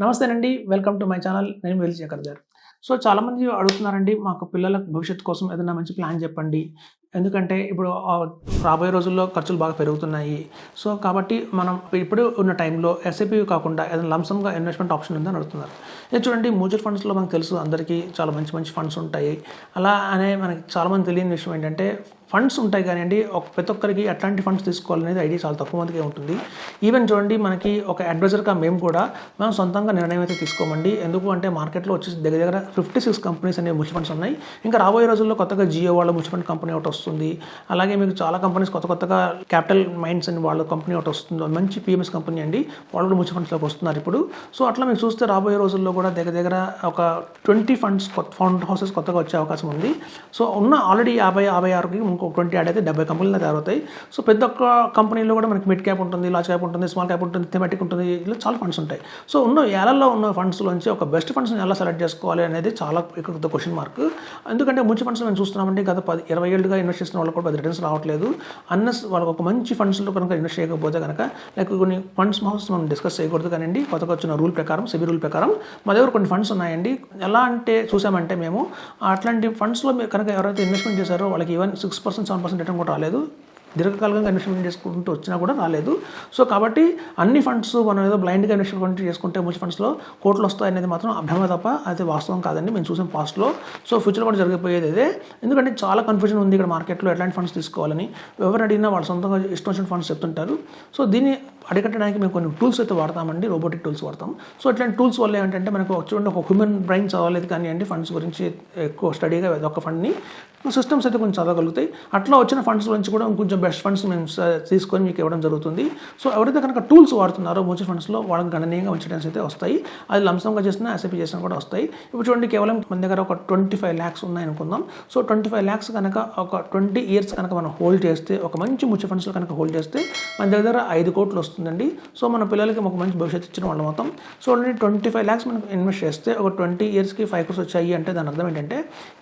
నమస్తేనండి. Welcome to my channel నేను వెల్ శేఖర్ గారు. సో చాలామంది అడుగుతున్నారండి మాకు పిల్లల భవిష్యత్తు కోసం ఏదైనా మంచి ప్లాన్ చెప్పండి. ఎందుకంటే ఇప్పుడు రాబోయే రోజుల్లో ఖర్చులు బాగా పెరుగుతున్నాయి. సో కాబట్టి మనం ఇప్పుడు ఉన్న టైంలో ఎస్ఐపి కాకుండా ఏదైనా లంసమ్గా ఇన్వెస్ట్మెంట్ ఆప్షన్ ఉందని అడుగుతున్నారు. ఇది చూడండి మ్యూచువల్ ఫండ్స్లో మనకు తెలుసు అందరికీ చాలా మంచి మంచి ఫండ్స్ ఉంటాయి. అలా అనే మనకి చాలామంది తెలియని విషయం ఏంటంటే ఫండ్స్ ఉంటాయి కానివ్వండి ఒక ప్రతి ఒక్కరికి ఎట్లాంటి ఫండ్స్ తీసుకోవాలనేది ఐడియా చాలా తక్కువ మందికి ఉంటుంది. ఈవెన్ చూడండి మనకి ఒక అడ్వైజర్గా మేము కూడా మనం సొంతంగా నిర్ణయం అయితే తీసుకోమండి. ఎందుకు అంటే మార్కెట్లో వచ్చేసి దగ్గర దగ్గర ఫిఫ్టీ సిక్స్ కంపెనీస్ అనేవి మ్యూచువల్ ఫండ్స్ ఉన్నాయి. ఇంకా రాబోయే రోజుల్లో కొత్తగా జియో వాళ్ళ మ్యూచువల్ ఫండ్ కంపెనీ ఒకటి వస్తుంది. అలాగే మీకు చాలా కంపెనీస్ కొత్త కొత్తగా క్యాపిటల్ మైండ్స్ అని వాళ్ళ కంపెనీ ఒకటి వస్తుంది. మంచి పిఎంఎస్ కంపెనీ అండి. వాళ్ళు కూడా మ్యూచువల్ ఫండ్స్లోకి వస్తున్నారు ఇప్పుడు. సో అట్లా మీకు చూస్తే రాబోయే రోజుల్లో కూడా దగ్గర దగ్గర ఒక ట్వంటీ ఫండ్స్ కొత్త ఫండ్ హౌసెస్ కొత్తగా వచ్చే అవకాశం ఉంది. సో ఉన్న ఆల్రెడీ యాభై యాభై ఆరుకి ఇంకో ట్వంటీ యాడ్ అయితే డెబ్బై కంపెనీలు తయారవుతాయి. సో పెద్ద ఒక్క కంపెనీలో కూడా మనకి మిడ్ క్యాప్ ఉంటుంది లార్జ్ క్యాప్ ఉంటుంది స్మాల్ క్యాప్ ఉంటుంది థెమాటిక్ ఉంటుంది ఇలా చాలా ఫండ్స్ ఉంటాయి. సో ఉన్న ఏళ్ళలో ఉన్న ఫండ్స్లోంచి ఒక బెస్ట్ ఫండ్స్ని ఎలా సెలెక్ట్ చేసుకోవాలి అనేది చాలా ఇక్కడ క్వశ్చన్ మార్క్. ఎందుకంటే మ్యూచువల్ ఫండ్స్ మేము చూస్తున్నామంటే గత పది ఇరవై ఏళ్ళుగా ఇన్వెస్ట్ చేసిన వాళ్ళు కూడా పది రిటర్న్స్ రావట్లేదు. అన్నస్ వాళ్ళకి ఒక మంచి ఫండ్స్లో కనుక ఇన్వెస్ట్ చేయకపోతే కనుక లైక్ కొన్ని ఫండ్స్ హౌస్ మనం డిస్కస్ చేయకూడదు కానివ్వండి కొత్తగా వచ్చిన రూల్ ప్రకారం సెబీ రూల్ ప్రకారం. మా దగ్గర కొన్ని ఫండ్స్ ఉన్నాయండి. ఎలా అంటే చూసామంటే మేము అట్లాంటి ఫండ్స్లో కనుక ఎవరైతే ఇన్వెస్ట్మెంట్ చేశారో వాళ్ళకి even six percent seven percent return కూడా రాలేదు. దీర్ఘకాలికంగా ఇన్వెస్ట్మెంట్ చేసుకుంటూ వచ్చినా కూడా రాలేదు. సో కాబట్టి అన్ని ఫండ్స్ మనం ఏదో బ్లైండ్గా ఇన్వెస్ట్మెంట్ చేసుకుంటే మ్యూచువల్ ఫండ్స్లో కోట్లు వస్తాయి అనేది మాత్రం అభ్రమ తప్ప అది వాస్తవం కాదండి. మేము చూసాం పాస్ట్లో. సో ఫ్యూచర్లో కూడా జరిగిపోయేది ఇదే. ఎందుకంటే చాలా కన్ఫ్యూజన్ ఉంది ఇక్కడ మార్కెట్లో ఎట్లాంటి ఫండ్స్ తీసుకోవాలని. ఎవరు అడిగినా వాళ్ళు సొంతంగా ఇష్టం వచ్చిన ఫండ్స్ చెప్తుంటారు. సో దీన్ని అడిగట్టడానికి మేము కొన్ని టూల్స్ అయితే వాడతామండి. రోబోటిక్ టూల్స్ వాడతాం. సో ఇట్లాంటి టూల్స్ వల్ల ఏంటంటే మనకు చూడండి ఒక హ్యూమన్ బ్రెయిన్ చదవలేదు కానివ్వండి ఫండ్స్ గురించి ఎక్కువ స్టడీగా ఒక ఫండ్ని. సిస్టమ్స్ అయితే కొంచెం చదవగలుగుతాయి. అట్లా వచ్చిన ఫండ్స్ గురించి కూడా కొంచెం బెస్ట్ ఫండ్స్ మేము తీసుకొని మీకు ఇవ్వడం జరుగుతుంది. సో ఎవరైతే కనుక టూల్స్ వాడుతున్నారో మ్యూచువల్ ఫండ్స్లో వాళ్ళకి గణనీయంగా మంచి రిటర్న్స్ అయితే వస్తాయి. అది లంసంగా చేసినా ఎస్ఐపి చేసినా కూడా వస్తాయి. ఇప్పుడు చూడండి కేవలం మన దగ్గర ఒక ట్వంటీ ఫైవ్ ల్యాక్స్ ఉన్నాయి అనుకుందాం సో ట్వంటీ ఫైవ్ ల్యాక్స్ కనుక ఒక ట్వంటీ ఇయర్స్ కనుక మనం హోల్డ్ చేస్తే ఒక మంచి మ్యూచువల్ ఫండ్స్లో కనుక హోల్డ్ చేస్తే మన దగ్గర ఐదు కోట్లు వస్తుందండి. సో మన పిల్లలకి ఒక మంచి భవిష్యత్తు ఇచ్చిన వాళ్ళం మొత్తం so already twenty five lakhs మనం ఇన్వెస్ట్ చేస్తే ఒక ట్వంటీ ఇయర్స్కి ఫైవ్ క్రోర్స్ వచ్చాయి అంటే దాని అర్థం ఏంటంటే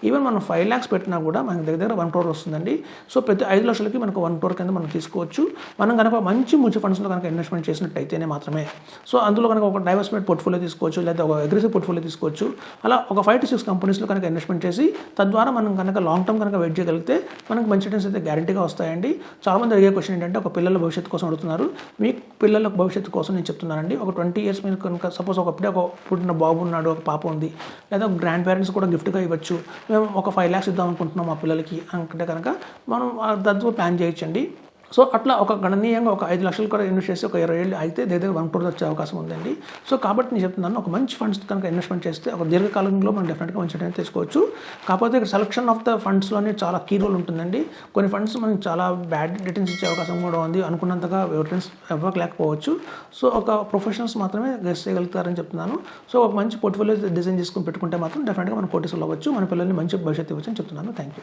ఈవెన్ మనం ఫైవ్ ల్యాక్స్ పెట్టినా కూడా మనకి దగ్గర దగ్గర వన్ క్రోర్ వస్తుందండి. సో ప్రతి ఐదు లక్షలకి మనకు వన్ క్రోర్ కింద మనం తీసుకోవచ్చు. మనం కనుక మంచి మ్యూచువల్ ఫండ్స్లో కనుక ఇన్వెస్ట్మెంట్ చేసినట్టయితేనే మాత్రమే. సో అందులో కనుక ఒక డైవర్స్మెంట్ పోర్ట్ఫోలియో తీసుకోవచ్చు లేదా ఒక అగ్రెసివ్ పోర్ట్ఫోలియో తీసుకోవచ్చు. అలా ఒక ఫైవ్ టు సిక్స్ కంపెనీస్లో కనుక ఇన్వెస్ట్మెంట్ చేసి తద్వారా మనం కనుక లాంగ్ టర్మ్ కనుక వెయిట్ చేయగలిగితే మనకు మంచి రిటర్న్స్ అయితే గ్యారంటీగా వస్తాయండి. చాలామంది అడిగే క్వశ్చన్ ఏంటంటే ఒక పిల్లల భవిష్యత్తు కోసం అడుగుతున్నారు. మీ పిల్లల భవిష్యత్తు కోసం నేను చెప్తున్నానండి. ఒక ట్వంటీ ఇయర్స్ మీరు కనుక సపోజ్ ఒకప్పుడే ఒక పుట్టిన బాబు ఉన్నాడు ఒక పాప ఉంది లేదా ఒక గ్రాండ్ పేరెంట్స్ కూడా గిఫ్ట్గా ఇవ్వచ్చు. మేము ఒక ఫైవ్ ల్యాక్స్ ఇద్దాం అనుకుంటున్నాం మా పిల్లలకి అంటే కనుక మనం దాంతో ప్లాన్ చేయొచ్చు. చేయొచ్చండి సో అట్లా ఒక గణనీయంగా ఒక ఐదు లక్షలు కూడా ఇన్వెస్ట్ చేసి ఒక ఇరవై ఏళ్ళు అయితే దగ్గర వన్ క్రోర్ వచ్చే అవకాశం ఉందండి. సో కాబట్టి నేను చెప్తున్నాను ఒక మంచి ఫండ్స్ కనుక ఇన్వెస్ట్మెంట్ చేస్తే ఒక దీర్ఘకాలంలో మనం డెఫినెట్గా మంచి రిటర్న్ తీసుకోవచ్చు. కాకపోతే ఇక్కడ సెలక్షన్ ఆఫ్ ద ఫండ్స్లోనే చాలా కీ రోల్ ఉంటుందండి. కొన్ని ఫండ్స్ మనం చాలా బ్యాడ్ రిటర్న్స్ ఇచ్చే అవకాశం కూడా ఉంది. అనుకున్నంతగా రిటర్న్స్ ఇవ్వలేకపోవచ్చు. సో ఒక ప్రొఫెషనల్స్ మాత్రమే గెస్ట్ చేయగలుగుతారని చెప్తున్నాను. సో ఒక మంచి పోర్ట్ఫోలియో డిజైన్ చేసుకుని పెట్టుకుంటే మాత్రం డెఫినెట్గా మనం కోటీసులు అవ్వచ్చు. మన పిల్లల్ని మంచి భవిష్యత్తు ఇవ్వచ్చు అని చెప్తున్నాను. Thank you